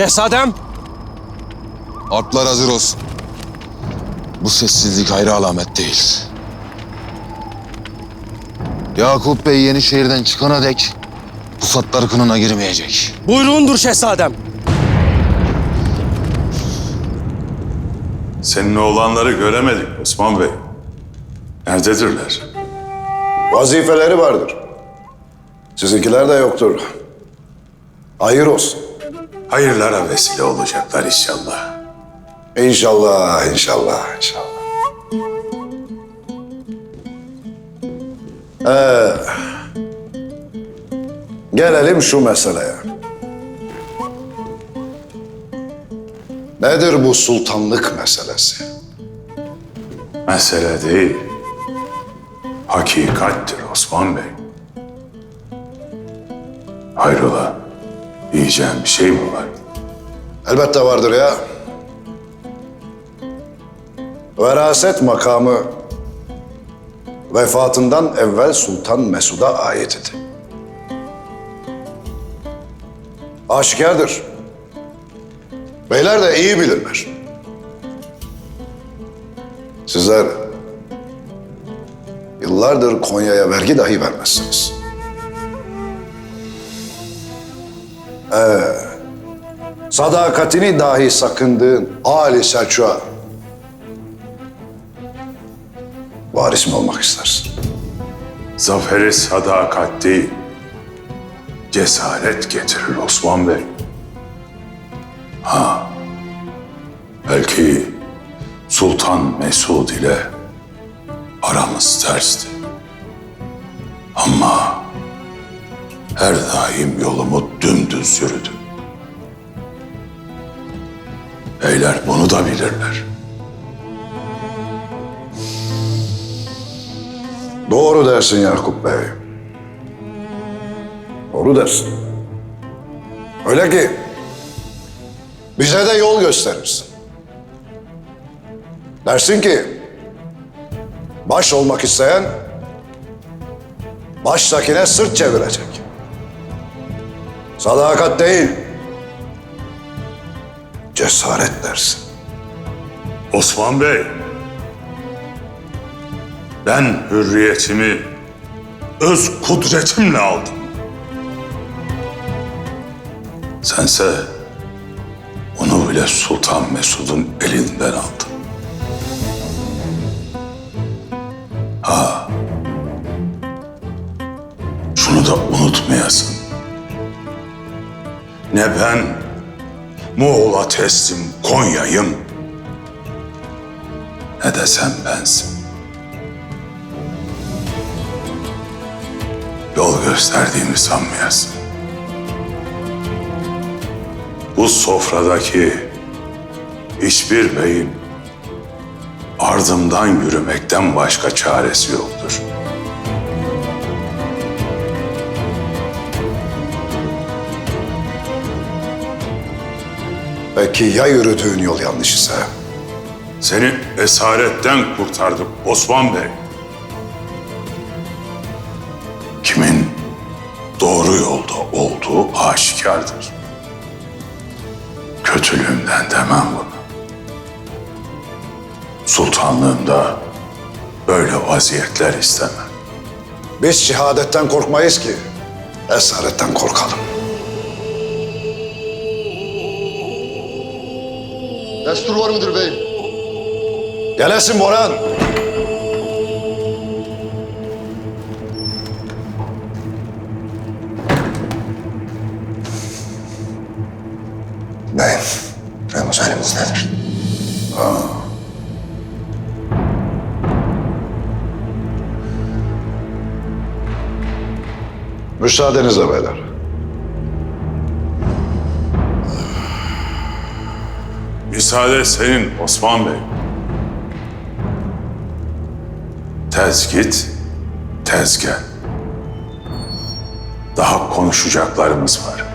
Şehzadem. Atlar hazır olsun. Bu sessizlik hayra alamet değil. Yakup Bey Yenişehir'den çıkana dek pusatlar kınına girmeyecek. Buyruğundur şehzadem. Senin oğlanları göremedik Osman Bey. Nerededirler? Vazifeleri vardır. Sizinkiler de yoktur. Hayır olsun. Hayırlara vesile olacaklar inşallah. İnşallah, inşallah, inşallah. Ee, gelelim şu meseleye. Nedir bu sultanlık meselesi? Mesele değil. Hakikattir Osman Bey. Hayrola? Diyeceğim bir şey mi var? Elbette vardır ya. Veraset makamı vefatından evvel Sultan Mesud'a ait idi. Aşikardır. Beyler de iyi bilirler. Sizler yıllardır Konya'ya vergi dahi vermezsiniz. Sadakatini dahi sakındığın Ali Selçuk'a varis mi olmak istersin? Zaferi sadakat değil, cesaret getirir Osman Bey. Ha, belki Sultan Mesud ile aramız tersti. Ama her daim yolumu dümdüz yürüdüm. Beyler bunu da bilirler. Doğru dersin Yakup Bey. Doğru dersin. Öyle ki bize de yol gösterirsin. Dersin ki baş olmak isteyen baştakine sırt çevirecek. Sadakat değil, cesaret dersin. Osman Bey, ben hürriyetimi öz kudretimle aldım. Sense onu bile Sultan Mesud'un elinden aldın. Ha, şunu da unutmayasın. Ne ben Moğol'a teslim Konya'yım, ne de sen bensin. Yol gösterdiğimi sanmayasın. Bu sofradaki hiçbir beyin ardımdan yürümekten başka çaresi yoktur. Peki ya yürüdüğün yol yanlış ise? Seni esaretten kurtardık Osman Bey. Kimin doğru yolda olduğu aşikardır. Kötülüğümden demem bunu. Sultanlığımda böyle vaziyetler istemem. Biz şehadetten korkmayız ki. Esaretten korkalım. Destur var mıdır beyim? Gelesin Boran. Beyim, remuzelimiz nedir? Müsaadenizle beyler. Müsaade senin Osman Bey. Tez git, tez gel. Daha konuşacaklarımız var.